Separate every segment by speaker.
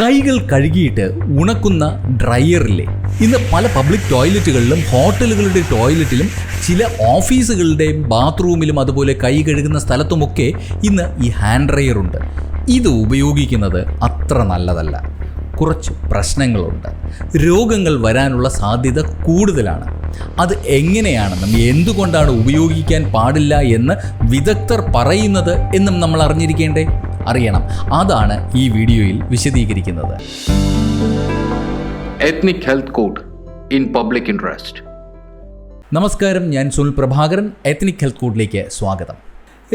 Speaker 1: കൈകൾ കഴുകിയിട്ട് ഉണക്കുന്ന ഡ്രയറില്ലേ ഇന്ന് പല പബ്ലിക് ടോയ്ലറ്റുകളിലും ഹോട്ടലുകളുടെ ടോയ്ലറ്റിലും ചില ഓഫീസുകളുടെയും ബാത്റൂമിലും അതുപോലെ കൈ കഴുകുന്ന സ്ഥലത്തുമൊക്കെ ഇന്ന് ഈ ഹാൻഡ് ഡ്രയർ ഉണ്ട്. ഇത് ഉപയോഗിക്കുന്നത് അത്ര നല്ലതല്ല. കുറച്ച് പ്രശ്നങ്ങളുണ്ട്. രോഗങ്ങൾ വരാനുള്ള സാധ്യത കൂടുതലാണ്. അത് എങ്ങനെയാണെന്നും എന്തുകൊണ്ടാണ് ഉപയോഗിക്കാൻ പാടില്ല എന്ന് വിദഗ്ധർ പറയുന്നത് എന്നും നമ്മൾ അറിഞ്ഞിരിക്കേണ്ടേ? അറിയണം. അതാണ് ഈ വീഡിയോയിൽ വിശദീകരിക്കുന്നത്.
Speaker 2: Ethnic health code in public interest
Speaker 1: നമസ്കാരം ഞാൻ സുനിൽ പ്രഭാകരൻ. എത്നിക് ഹെൽത്ത് കോഡിലേക്ക് സ്വാഗതം.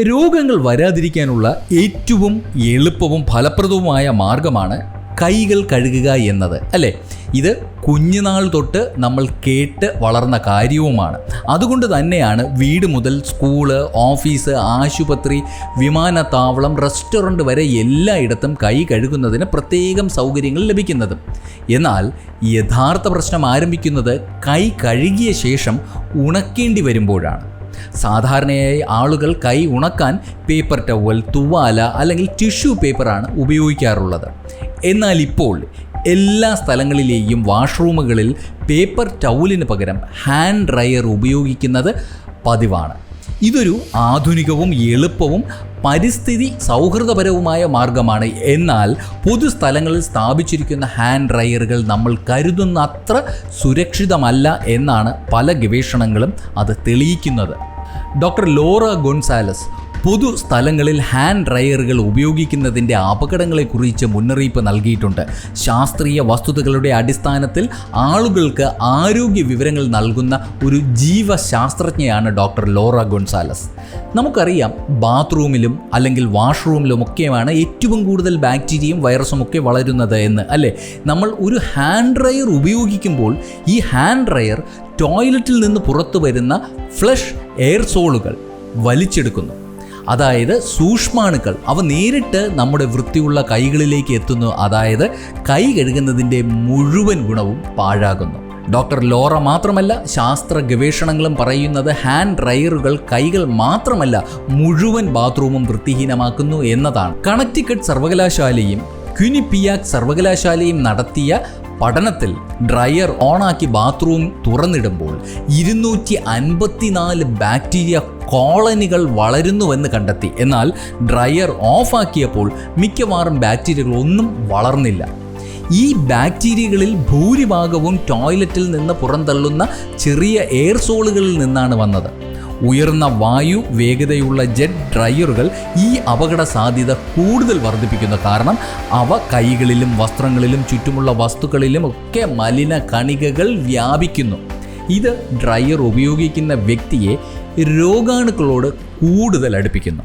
Speaker 1: രോഗങ്ങൾ വരാതിരിക്കാനുള്ള ഏറ്റവും എളുപ്പവും ഫലപ്രദവുമായ മാർഗമാണ് കൈകൾ കഴുകുക എന്നത് അല്ലേ? ഇത് കുഞ്ഞുനാൾ തൊട്ട് നമ്മൾ കേട്ട് വളർന്ന കാര്യവുമാണ്. അതുകൊണ്ട് തന്നെയാണ് വീട് മുതൽ സ്കൂൾ ഓഫീസ് ആശുപത്രി വിമാനത്താവളം റെസ്റ്റോറന്റ് വരെ എല്ലായിടത്തും കൈ കഴുകുന്നതിന് പ്രത്യേകം സൗകര്യങ്ങൾ ലഭിക്കുന്നത്. എന്നാൽ യഥാർത്ഥ പ്രശ്നം ആരംഭിക്കുന്നത് കൈ കഴുകിയ ശേഷം ഉണക്കേണ്ടി വരുമ്പോഴാണ്. സാധാരണയായി ആളുകൾ കൈ ഉണക്കാൻ പേപ്പർ ടവൽ തുവാല അല്ലെങ്കിൽ ടിഷ്യൂ പേപ്പറാണ് ഉപയോഗിക്കാറുള്ളത്. എന്നാൽ ഇപ്പോൾ എല്ലാ സ്ഥലങ്ങളിലെയും വാഷ്റൂമുകളിൽ പേപ്പർ ടൗലിന് പകരം ഹാൻഡ് ഡ്രയർ ഉപയോഗിക്കുന്നത് പതിവാണ്. ഇതൊരു ആധുനികവും എളുപ്പവും പരിസ്ഥിതി സൗഹൃദപരവുമായ മാർഗമാണ്. എന്നാൽ പൊതുസ്ഥലങ്ങളിൽ സ്ഥാപിച്ചിരിക്കുന്ന ഹാൻഡ് ഡ്രയറുകൾ നമ്മൾ കരുതുന്ന അത്ര സുരക്ഷിതമല്ല എന്നാണ് പല ഗവേഷണങ്ങളും അത് തെളിയിക്കുന്നത്. ഡോക്ടർ ലോറ ഗൊൺസാലസ് പൊതു സ്ഥലങ്ങളിൽ ഹാൻഡ് ഡ്രയറുകൾ ഉപയോഗിക്കുന്നതിന്റെ അപകടങ്ങളെക്കുറിച്ച് മുന്നറിയിപ്പ് നൽകിയിട്ടുണ്ട്. ശാസ്ത്രീയ വസ്തുതകളുടെ അടിസ്ഥാനത്തിൽ ആളുകൾക്ക് ആരോഗ്യ വിവരങ്ങൾ നൽകുന്ന ഒരു ജീവശാസ്ത്രജ്ഞയാണ് ഡോക്ടർ ലോറ ഗൊൺസാലസ്. നമുക്കറിയാം ബാത്റൂമിലും അല്ലെങ്കിൽ വാഷ്റൂമിലും ഒക്കെയാണ് ഏറ്റവും കൂടുതൽ ബാക്ടീരിയയും വൈറസും ഒക്കെ വളരുന്നത് എന്ന് അല്ലേ? നമ്മൾ ഒരു ഹാൻഡ് ഡ്രയർ ഉപയോഗിക്കുമ്പോൾ ഈ ഹാൻഡ് ഡ്രയർ ടോയ്ലറ്റിൽ നിന്ന് പുറത്തു വരുന്ന ഫ്ലഷ് എയർസോളുകൾ വലിച്ചെടുക്കുന്നു. അതായത് സൂക്ഷ്മാണുക്കൾ. അവ നേരിട്ട് നമ്മുടെ വൃത്തിയുള്ള കൈകളിലേക്ക് എത്തുന്നു. അതായത് കൈ കഴുകുന്നതിന്റെ മുഴുവൻ ഗുണവും പാഴാകുന്നു. ഡോക്ടർ ലോറ മാത്രമല്ല ശാസ്ത്ര ഗവേഷണങ്ങളും പറയുന്നത് ഹാൻഡ് ഡ്രയറുകൾ കൈകൾ മാത്രമല്ല മുഴുവൻ ബാത്റൂമും വൃത്തിഹീനമാക്കുന്നു എന്നതാണ്. കണക്റ്റിക്കറ്റ് സർവകലാശാലയും ക്യുനിപ്പിയാക് സർവകലാശാലയും നടത്തിയ പഠനത്തിൽ ഡ്രയർ ഓണാക്കി ബാത്റൂം തുറന്നിടുമ്പോൾ ഇരുന്നൂറ്റി അൻപത്തിനാല് ബാക്ടീരിയ കോളനികൾ വളരുന്നുവെന്ന് കണ്ടെത്തി. എന്നാൽ ഡ്രയർ ഓഫാക്കിയപ്പോൾ മിക്കവാറും ബാക്ടീരിയകൾ ഒന്നും വളർന്നില്ല. ഈ ബാക്ടീരിയകളിൽ ഭൂരിഭാഗവും ടോയ്ലറ്റിൽ നിന്ന് പുറന്തള്ളുന്ന ചെറിയ എയർസോളുകളിൽ നിന്നാണ് വന്നത്. ഉയർന്ന വായു വേഗതയുള്ള ജെറ്റ് ഡ്രയറുകൾ ഈ അപകട സാധ്യത കൂടുതൽ വർദ്ധിപ്പിക്കുന്ന കാരണം അവ കൈകളിലും വസ്ത്രങ്ങളിലും ചുറ്റുമുള്ള വസ്തുക്കളിലും ഒക്കെ മലിന കണികകൾ വ്യാപിക്കുന്നു. ഇത് ഡ്രയർ ഉപയോഗിക്കുന്ന വ്യക്തിയെ രോഗാണുക്കളോട് കൂടുതൽ അടുപ്പിക്കുന്നു.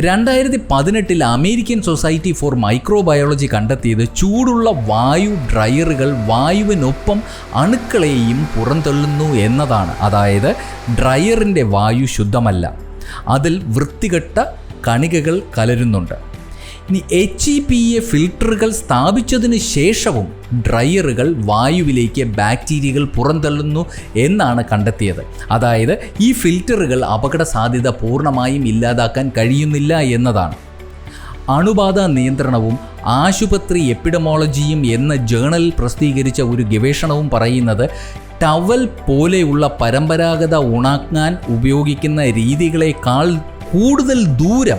Speaker 1: രണ്ടായിരത്തി പതിനെട്ടിൽ അമേരിക്കൻ സൊസൈറ്റി ഫോർ മൈക്രോബയോളജി കണ്ടെത്തിയത് ചൂടുള്ള വായു ഡ്രയറുകൾ വായുവിനൊപ്പം അണുക്കളെയും പുറന്തള്ളുന്നു എന്നതാണ്. അതായത് ഡ്രയറിന്റെ വായു ശുദ്ധമല്ല. അതിൽ വൃത്തികെട്ട കണികകൾ കലരുന്നുണ്ട്. ഇനി എച്ച് ഇ പി എ ഫിൽട്ടറുകൾ സ്ഥാപിച്ചതിന് ശേഷവും ഡ്രയറുകൾ വായുവിലേക്ക് ബാക്ടീരിയകൾ പുറന്തള്ളുന്നു എന്നാണ് കണ്ടെത്തിയത്. അതായത് ഈ ഫിൽറ്ററുകൾ അപകട സാധ്യത പൂർണമായും ഇല്ലാതാക്കാൻ കഴിയുന്നില്ല എന്നതാണ്. അണുബാധ നിയന്ത്രണവും ആശുപത്രി എപ്പിഡമോളജിയും എന്ന ജേണലിൽ പ്രസിദ്ധീകരിച്ച ഒരു ഗവേഷണവും പറയുന്നത് ടവൽ പോലെയുള്ള പരമ്പരാഗത ഉണാക്കാൻ ഉപയോഗിക്കുന്ന രീതികളെക്കാൾ കൂടുതൽ ദൂരം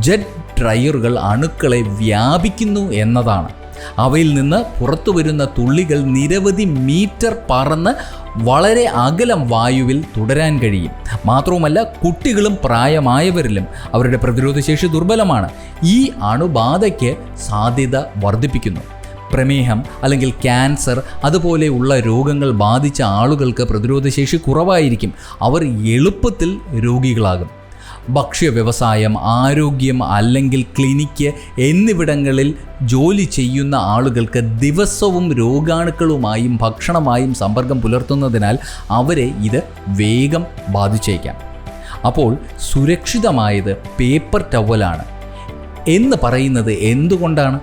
Speaker 1: ജെറ്റ് ഡ്രയറുകൾ അണുക്കളെ വ്യാപിക്കുന്നു എന്നതാണ്. അവയിൽ നിന്ന് പുറത്തു വരുന്ന തുള്ളികൾ നിരവധി മീറ്റർ പറന്ന് വളരെ അകലം വായുവിൽ തുടരാൻ കഴിയും. മാത്രവുമല്ല കുട്ടികളും പ്രായമായവരിലും അവരുടെ പ്രതിരോധശേഷി ദുർബലമാണ്. ഈ അണുബാധയ്ക്ക് സാധ്യത വർദ്ധിപ്പിക്കുന്നു. പ്രമേഹം അല്ലെങ്കിൽ ക്യാൻസർ അതുപോലെയുള്ള രോഗങ്ങൾ ബാധിച്ച ആളുകൾക്ക് പ്രതിരോധശേഷി കുറവായിരിക്കും. അവർ എളുപ്പത്തിൽ രോഗികളാകും. ഭക്ഷ്യ വ്യവസായം ആരോഗ്യം അല്ലെങ്കിൽ ക്ലിനിക്ക് എന്നിവിടങ്ങളിൽ ജോലി ചെയ്യുന്ന ആളുകൾക്ക് ദിവസവും രോഗാണുക്കളുമായും ഭക്ഷണമായും സമ്പർക്കം പുലർത്തുന്നതിനാൽ അവരെ ഇത് വേഗം ബാധിച്ചേക്കാം. അപ്പോൾ സുരക്ഷിതമായത് പേപ്പർ ടവലാണ്. എന്ന് പറയുന്നത് എന്തുകൊണ്ടാണ്?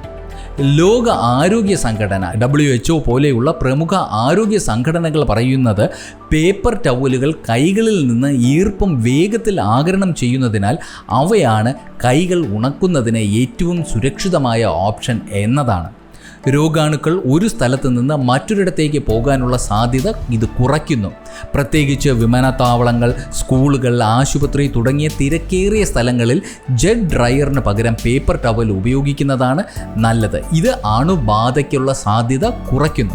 Speaker 1: ലോക ആരോഗ്യ സംഘടന ഡബ്ല്യു എച്ച് ഒ പോലെയുള്ള പ്രമുഖ ആരോഗ്യ സംഘടനകൾ പറയുന്നത് പേപ്പർ ടവലുകൾ കൈകളിൽ നിന്ന് ഈർപ്പം വേഗത്തിൽ ആകരണം ചെയ്യുന്നതിനാൽ അവയാണ് കൈകൾ ഉണക്കുന്നതിന് ഏറ്റവും സുരക്ഷിതമായ ഓപ്ഷൻ എന്നതാണ്. രോഗാണുക്കൾ ഒരു സ്ഥലത്ത് നിന്ന് മറ്റൊരിടത്തേക്ക് പോകാനുള്ള സാധ്യത ഇത് കുറയ്ക്കുന്നു. പ്രത്യേകിച്ച് വിമാനത്താവളങ്ങൾ സ്കൂളുകൾ ആശുപത്രി തുടങ്ങിയ തിരക്കേറിയ സ്ഥലങ്ങളിൽ ജെറ്റ് ഡ്രയറിന് പകരം പേപ്പർ ടവൽ ഉപയോഗിക്കുന്നതാണ് നല്ലത്. ഇത് അണുബാധയ്ക്കുള്ള സാധ്യത കുറയ്ക്കുന്നു.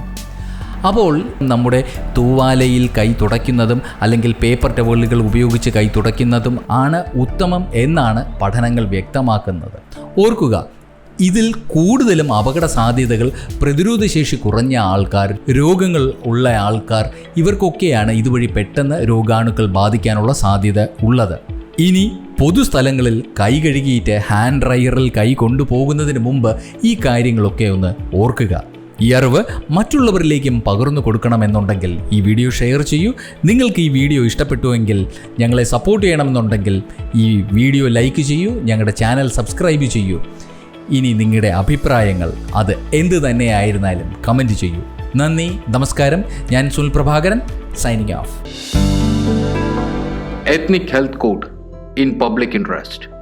Speaker 1: അപ്പോൾ നമ്മുടെ തൂവാലയിൽ കൈ തുടയ്ക്കുന്നതും അല്ലെങ്കിൽ പേപ്പർ ടവലുകൾ ഉപയോഗിച്ച് കൈ തുടയ്ക്കുന്നതും ആണ് ഉത്തമം എന്നാണ് പഠനങ്ങൾ വ്യക്തമാക്കുന്നത്. ഓർക്കുക ഇതിൽ കൂടുതലും അപകട സാധ്യതകൾ പ്രതിരോധശേഷി കുറഞ്ഞ ആൾക്കാർ രോഗങ്ങൾ ഉള്ള ആൾക്കാർ ഇവർക്കൊക്കെയാണ് ഇതുവഴി പെട്ടെന്ന് രോഗാണുക്കൾ ബാധിക്കാനുള്ള സാധ്യത ഉള്ളത്. ഇനി പൊതുസ്ഥലങ്ങളിൽ കൈ കഴുകിയിട്ട് ഹാൻഡ് ഡ്രയറിൽ കൈ കൊണ്ടുപോകുന്നതിന് മുമ്പ് ഈ കാര്യങ്ങളൊക്കെ ഒന്ന് ഓർക്കുക. ഈ അറിവ് മറ്റുള്ളവരിലേക്കും പകർന്നു കൊടുക്കണമെന്നുണ്ടെങ്കിൽ ഈ വീഡിയോ ഷെയർ ചെയ്യൂ. നിങ്ങൾക്ക് ഈ വീഡിയോ ഇഷ്ടപ്പെട്ടുവെങ്കിൽ ഞങ്ങളെ സപ്പോർട്ട് ചെയ്യണമെന്നുണ്ടെങ്കിൽ ഈ വീഡിയോ ലൈക്ക് ചെയ്യൂ. ഞങ്ങളുടെ ചാനൽ സബ്സ്ക്രൈബ് ചെയ്യൂ. ഇനി നിങ്ങളുടെ അഭിപ്രായങ്ങൾ അത് എന്ത് തന്നെയായിരുന്നാലും കമന്റ് ചെയ്യൂ. നന്ദി നമസ്കാരം. ഞാൻ Sunil Prabhakaran signing off
Speaker 2: ethnic health code in public Interest.